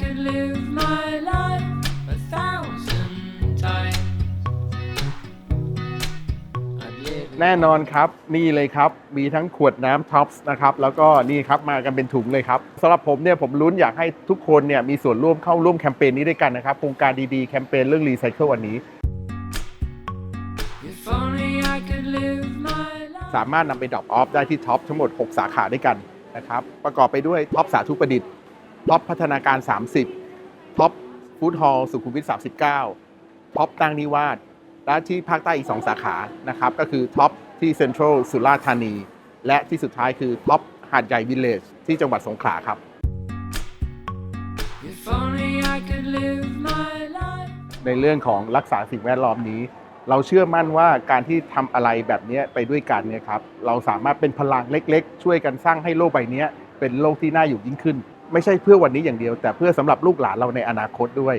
could live my life a thousand times. I'd live แน่นอนครับนี่เลยครับ มีทั้งขวดน้ำท็อปส์นะครับแล้วก็นี่ครับมากันเป็นถุงเลยครับสำหรับผมเนี่ยผมลุ้นอยากให้ทุกคนเนี่ยมีส่วนร่วมเข้าร่วมแคมเปญนี้ด้วยกันนะครับโครงการดีๆแคมเปญเรื่องรีไซเคิลวันนี้ If only I could live my life. สามารถนำไปดรอปออฟได้ที่ท็อปทั้งหมด 6 สาขาด้วยกันนะครับประกอบไปด้วยท็อปสาธุประดิษฐ์ ท็อปพัฒนาการ 30ท็อปฟู้ดฮอลล์สุขุมวิท39ท็อปตั้งนิวาสและที่ภาคใต้อีก 2 สาขานะครับก็คือท็อปที่เซ็นทรัลสุราษฎร์ธานี และที่สุดท้ายคือท็อปหาดใหญ่วิลเลจที่จังหวัดสงขลาครับ If only I could live my life. ในเรื่องของรักษาสิ่งแวดล้อมนี้ เราเชื่อมั่นว่าการที่ทำอะไรแบบนี้ไปด้วยกันเนี่ยครับเราสามารถเป็นพลังเล็กๆ ช่วยกันสร้างให้โลกใบนี้เป็นโลกที่น่าอยู่ยิ่งขึ้น ไม่ใช่เพื่อวันนี้อย่างเดียว แต่เพื่อสำหรับลูกหลานเราในอนาคตด้วย